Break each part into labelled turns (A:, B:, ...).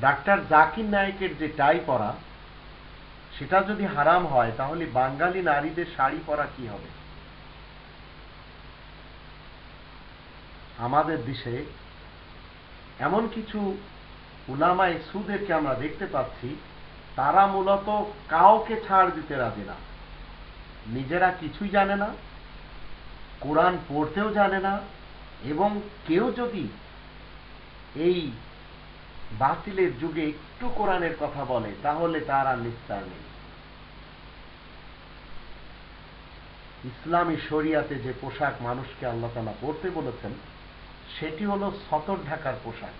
A: Doctor Zakir নায়কের যে টাই পরা, সেটা যদি হারাম হয়, তাহলে বাঙালি নারীদের শাড়ি পরা কি হবে? আমাদের দেশে এমন কিছু উলামায় সুদেরকে আমরা দেখতে পাচ্ছি, তারা মূলত কাউকে ছাড় দিতে রাজি না। নিজেরা কিছুই জানে না, কোরআন পড়তেও জানে না, এবং কেউ যদি এই বাতিলের যুগে একটু কোরআনের কথা বলে, তাহলে তার আর নিস্তার নেই। ইসলামী শরিয়াতে যে পোশাক মানুষকে আল্লাহ তালা পড়তে বলেছেন, সেটি হলো সতর ঢাকার পোশাক।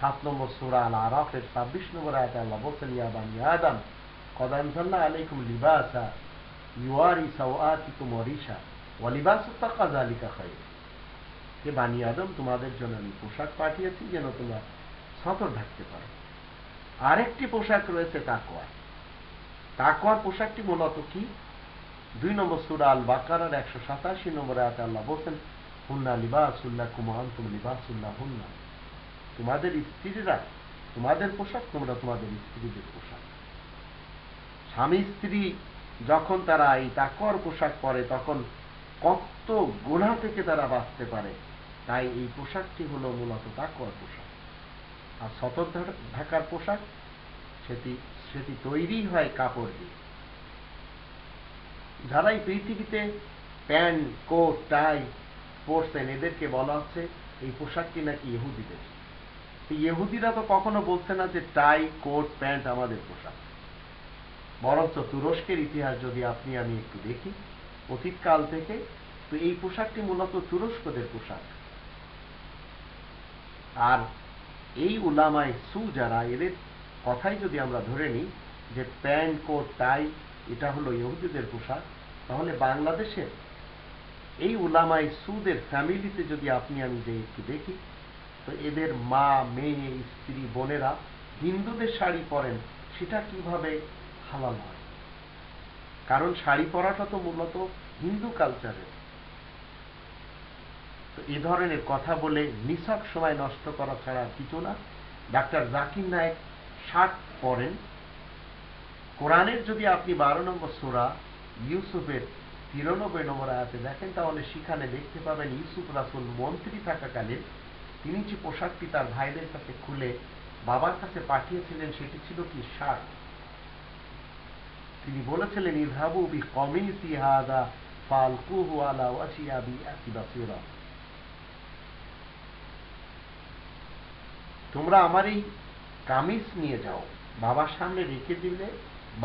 A: সাত নম্বর সুরা আল আরাফের ছাব্বিশ নম্বর আয়াতে আল্লাহ বলছেন, ইয়া বানি আদম কদানজাল্লাহ আলাইকুম লিবাসা ইউয়ারি সাওয়াতিকুম ওয়ারিশা ওয়া লিবাসু তাকাযা আলিকা খায়র হে বানি আদম, তোমাদের জন্য আমি পোশাক পাঠিয়েছি যেন তোমরা সতর ঢাকতে পারো। আরেকটি পোশাক রয়েছে তাকওয়া। তাকওয়ার পোশাকটি মূলত কি? দুই নম্বর সুরা আল বাকারার একশো সাতাশি নম্বর আয়াতে আল্লাহ বলছেন, হুন্না লিবাসুল্লাহ কুমান তুম লিবাসুল্লাহ হুন্না তোমাদের স্ত্রীরা, তোমাদের পোশাক, তোমরা তোমাদের স্ত্রীদের পোশাক। স্বামী স্ত্রী যখন তারা এই তাকর পোশাক পরে, তখন কত গোড়া থেকে তারা বাঁচতে পারে, তাই এই পোশাকটি হলো মূলত তাকর পোশাক। আর সতর ঢাকার পোশাক, সেটি সেটি তৈরি হয় কাপড় দিয়ে। যারা এই পৃথিবীতে প্যান্ট, কোট, টাই পরছেন, এদেরকে বলা হচ্ছে এই পোশাকটি নাকি ইহুদিদের ইহুদিরা তো কখনো বলছে না যে টাই, কোট, প্যান্ট আমাদের পোশাক। বরঞ্চ তুরস্কের ইতিহাস যদি আপনি, আমি একটু দেখি, অতীতকাল থেকে, তো এই পোশাকটি মূলত তুরস্কদের পোশাক। আর এই উলামায় সু যারা, এদের কথাই যদি আমরা ধরে নিই যে প্যান্ট, কোট, টাই, এটা হলো ইহুদিদের পোশাক, তাহলে বাংলাদেশের এই উলামাই সুদের ফ্যামিলিতে যদি আপনি, আমি যে একটু দেখি তো এদের মা, মেয়ে, স্ত্রী, বোনেরা হিন্দুদের শাড়ি পরেন, সেটা কীভাবে হালাল হয়? কারণ শাড়ি পরাটা তো মূলত হিন্দু কালচারের তো এ ধরনের কথা বলে নিছক সময় নষ্ট করা ছাড়া কিছু না। ডাক্তার জাকির নায়ক শার্ট পরেন কোরআনের যদি আপনি বারো নম্বর সোরা ইউসুফের তিরানব্বই নম্বর আয়াতে দেখেন, তাহলে সেখানে দেখতে পাবেন ইউসুফ রাসুল মন্ত্রী থাকাকালীন তিনি যে পোশাকটি তার ভাইদের কাছে খুলে বাবার কাছে পাঠিয়েছিলেন, সেটি ছিল কি শার্ট? তিনি বলেছিলেন ইরহাবু বি কমিসি হাদা ফালকুহু আলা ওয়াসিয়া বি আকিবাসিরা তোমরা আমার এই কামিজ নিয়ে যাও, বাবার সামনে রেখে দিলে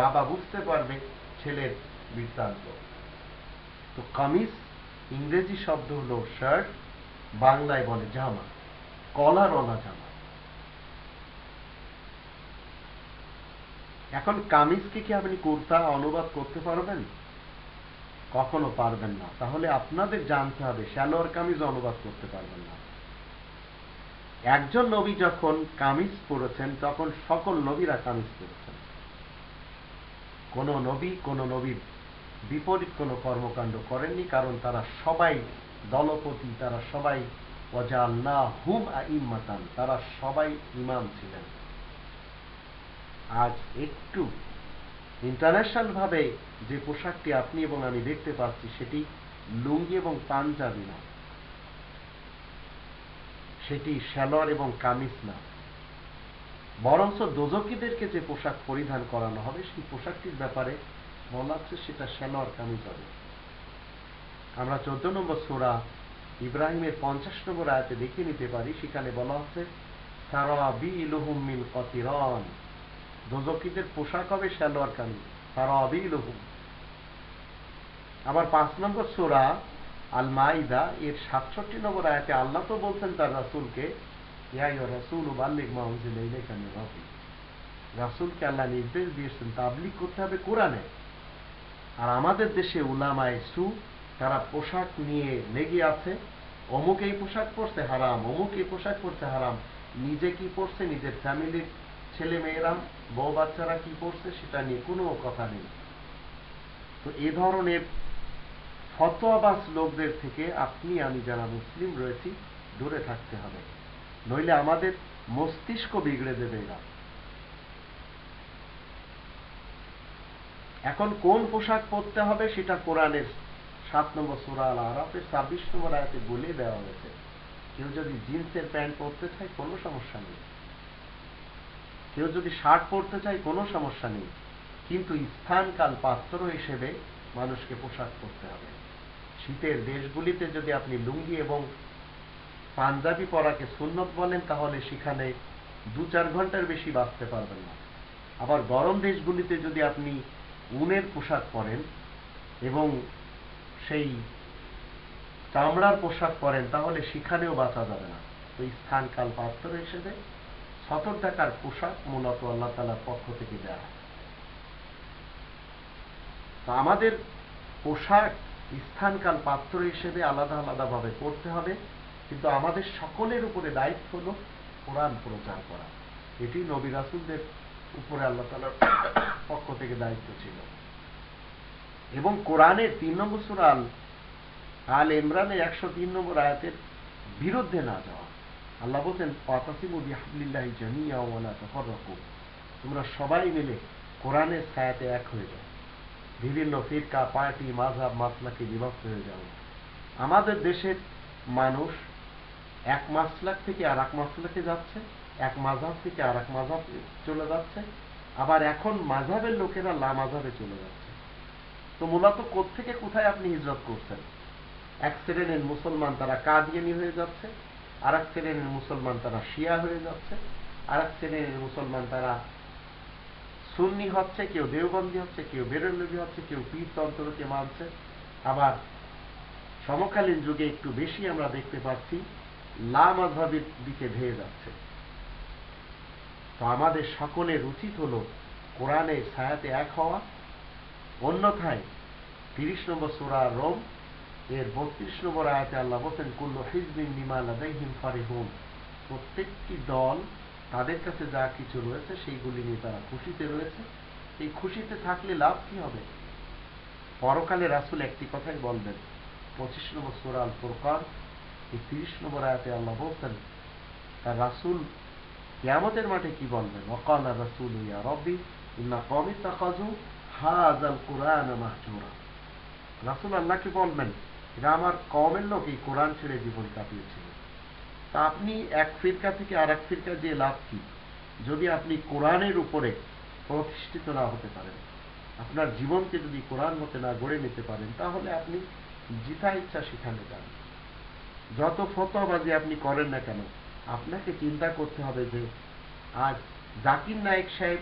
A: বাবা বুঝতে পারবে ছেলের বৃত্তান্ত। তো কামিজ ইংরেজি শব্দ হলো শার্ট, বাংলায় বলে জামা। কলারওয়ালা জামা। এখন কামিজকে কি আপনি কুর্তা অনুবাদ করতে পারবেন? কখনো পারবেন না। তাহলে আপনাদের জানতে হবে শ্যালোয়ার কামিজ অনুবাদ করতে পারবেন না। একজন নবী যখন কামিজ পড়েছেন তখন সকল নবীরা কামিজ পড়েছেন কোন নবী, কোন নবীর বিপরীত কোনো কর্মকাণ্ড করেননি, কারণ তারা সবাই দলপতি, তারা সবাই ওয়াজাল্লা হুম ইমাতান তারা সবাই ইমাম ছিলেন। আজ একটু ইন্টারন্যাশনাল ভাবে যে পোশাকটি আপনি এবং আমি দেখতে পাচ্ছি, সেটি লুঙ্গি এবং পাঞ্জাবি না। সেটি শ্যালর এবং কামিজ না। বরঞ্চ দোজকিদেরকে যে পোশাক পরিধান করানো হবে, সেই পোশাকটির ব্যাপারে বলা হচ্ছে সেটা শ্যালর কামিজ হবে। আমরা চোদ্দ নম্বর সোরা ইব্রাহিমের পঞ্চাশ নম্বর আয়াতে দেখে নিতে পারি, সেখানে বলা হচ্ছে সারাবি ইলুহুম কতিরন। দোজকিদের পোশাক হবে শ্যালোয়ার কামিজ। সারাবি ইলুহুম আবার পাঁচ নম্বর সোরা আল মাইদা এর সাতষট্টি নম্বর আয়াতে আল্লাহ তো বলছেন তার রাসুলকে রাসুলকে আল্লাহ নির্দেশ দিয়েছেন তাবলিক করতে হবে কোরআনে। আর আমাদের দেশে উলামায় সু তারা পোশাক নিয়ে লেগে আছে। অমুক এই পোশাক পরছে হারাম, অমুক এই পোশাক পরছে হারাম। নিজে কি পরছে? নিজের ফ্যামিলির ছেলে মেয়েরা, বউ বাচ্চারা কি করছে সেটা নিয়ে কোনো কথা নেই। তো এ ধরনের ফতোয়াবাস লোকদের থেকে আপনি, আমি যারা মুসলিম রয়েছি, দূরে থাকতে হবে। নইলে আমাদের মস্তিষ্ক বিগড়ে দেবে এরা। এখন কোন পোশাক পরতে হবে সেটা কোরআনের সাত নম্বর সুরা আল আরাফের ছাব্বিশ নম্বর আয়াতে বলে দেওয়া হয়েছে, কেউ যদি জিন্সের প্যান্ট পরতে চায় কোনো সমস্যা নেই। কেউ যদি শার্ট পরতে চায় কোনো সমস্যা নেই, কিন্তু স্থানকাল পাত্র হিসেবে মানুষকে পোশাক পরতে হবে। শীতের দেশগুলিতে যদি আপনি লুঙ্গি এবং পাঞ্জাবি পরাকে সুন্নত বলেন, তাহলে সেখানে দু চার ঘণ্টার বেশি বাঁচতে পারবেন না। আবার গরম দেশগুলিতে যদি আপনি উনের পোশাক পরেন এবং সেই চামড়ার পোশাক পরেন, তাহলে সেখানেও বাঁচা যাবে না। তো স্থানকাল পাত্র হিসেবে সতর টাকার পোশাক মূলত আল্লাহ তালার পক্ষ থেকে দেওয়া তো আমাদের পোশাক স্থানকাল পাত্র হিসেবে আলাদা আলাদাভাবে করতে হবে, কিন্তু আমাদের সকলের উপরে দায়িত্ব হল কোরআন প্রচার করা। এটি নবী রাসুলদের উপরে আল্লাহ তালার পক্ষ থেকে দায়িত্ব ছিল। এবং কোরআনের তিন নম্বর সুরাল আল ইমরানের একশো তিন নম্বর আয়াতের বিরুদ্ধে না যাওয়া। আল্লাহ বলছেন তাফাররাকু। তোমরা সবাই মিলে কোরআনের ছায়াতে এক হয়ে যাও। বিভিন্ন ফিরকা, পার্টি মাঝাব মাসলাকে বিভক্ত হয়ে যাও। আমাদের দেশের মানুষ এক মাসলাক থেকে আর এক মাসলাকে যাচ্ছে, এক মাঝাব থেকে আর এক মাঝাব চলে যাচ্ছে, আবার এখন মাঝাবের লোকেরা লা মাঝাবে চলে যাচ্ছে। তো মূলত থেকে কোথায় আপনি হিজরত করছেন? এক শ্রেণির মুসলমান তারা কাদিয়ানি হয়ে যাচ্ছে আর এক শ্রেণির মুসলমান তারা শিয়া হয়ে যাচ্ছে আর এক শ্রেণির মুসলমান তারা সুন্নি হচ্ছে, কেউ দেওবন্দি হচ্ছে, কেউ বেরলবি হচ্ছে, কেউ পীর তন্ত্রকে মানছে। আবার সমকালীন যুগে একটু বেশি আমরা দেখতে পাচ্ছি, লা মাঝহাবের দিকে ধেয়ে যাচ্ছে। তো আমাদের সকলের উচিত হল কোরআনে ছায়াতে এক হওয়া অন্যথায় তিরিশ নম্বর সুরা রোম, এর বত্রিশ নম্বর আয়াতে আল্লাহ বলছেন, কুল্লু হিজবিন নিমা লাদাইহিম ফারিহুন। প্রত্যেকটি দল তাদের কাছে যা কিছু রয়েছে, সেইগুলি নিয়ে তারা খুশিতে রয়েছে। এই খুশিতে থাকলে লাভ কি হবে? পরকালে রাসুল একটি কথাই বলবেন, পঁচিশ নম্বর সুরাল ফোরকান এই তিরিশ নম্বর আয়াতে আল্লাহ বলছেন, তার রাসুল কেয়ামতের মাঠে কি বলবেন? অকাল রাসুল ইয়া রব্বি, ইন্না কমি তাকাজু হাজাল কোরআন রাসুল আল্লাহকে বলবেন আমার কমের কোরআন ছেড়ে জীবন কাটিয়েছিল। তা আপনি এক ফিরকা থেকে আর এক ফিরকা লাভ কি? যদি আপনি কোরআনের উপরে প্রতিষ্ঠিত না হতে পারেন, আপনার জীবনকে যদি কোরআন মতে না গড়ে নিতে পারেন, তাহলে আপনি জিতা ইচ্ছা সেখানে যান। যত ফতোবাজি আপনি করেন না কেন, আপনাকে চিন্তা করতে হবে যে, আজ জাকির নায়েক সাহেব,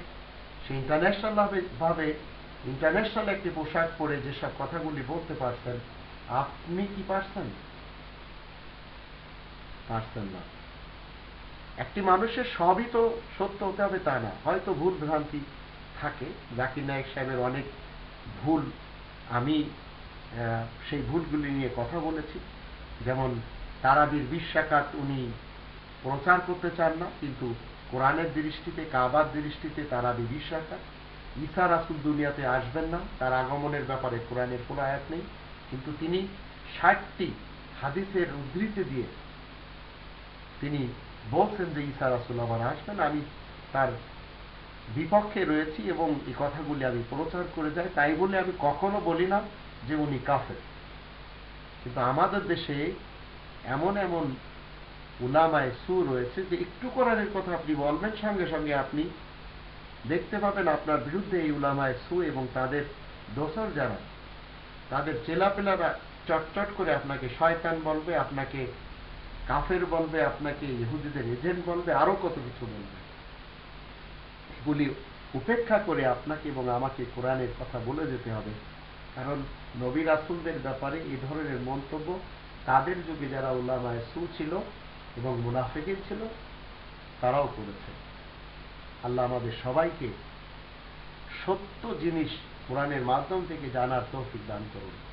A: সে ইন্টারন্যাশনাল ভাবে ইন্টারন্যাশনাল একটি পোশাক পরে যেসব কথাগুলি বলতে পারছেন আপনি কি পারছেন পারছেন না। একটি মানুষের সবই তো সত্য হতে হবে তা না। হয়তো ভুল ভ্রান্তি থাকে। জাকির নায়ক সাহেবের অনেক ভুল আমি সেই ভুলগুলি নিয়ে কথা বলেছি। যেমন তারাবির বিশ্বাকাত উনি প্রচার করতে চান না, কিন্তু কোরআনের দৃষ্টিতে, কাবার দৃষ্টিতে তারাবি বিশ্বাকাত ঈসা রাসুল দুনিয়াতে আসবেন না। তার আগমনের ব্যাপারে কোরআনের কোনো আয়াত নেই। কিন্তু তিনি ষাটটি হাদিসের উদ্ধৃতি দিয়ে তিনি বলছেন যে, ঈসা রাসুল আবার আসবেন। আমি তার বিপক্ষে রয়েছি এবং এই কথাগুলি আমি প্রচার করে যাই। তাই বলে আমি কখনো বলি না যে, উনি কাফের। কিন্তু আমাদের দেশে এমন এমন উলামায় সু রয়েছে যে, একটু কোরআনের কথা আপনি বলবেন, সঙ্গে সঙ্গে আপনি দেখতে পাবেন আপনার বিরুদ্ধে এই উলামায় সু এবং তাদের দোসর যারা, তাদের চেলাপেলারা চটচট করে আপনাকে শয়তান বলবে, আপনাকে কাফের বলবে, আপনাকে ইহুদিদের এজেন্ট বলবে, আরও কত কিছু বলবে। এগুলি উপেক্ষা করে আপনাকে এবং আমাকে কোরআনের কথা বলে যেতে হবে। কারণ নবী রাসুলদের ব্যাপারে এই ধরনের মন্তব্য তাদের যুগে যারা উল্লামায় সু ছিল এবং মুনাফেকিন ছিল, তারাও করেছে। আল্লাহ আমাদের সবাইকে সত্য জিনিস কোরআনের মাধ্যম থেকে জানার তৌফিক দান করুন।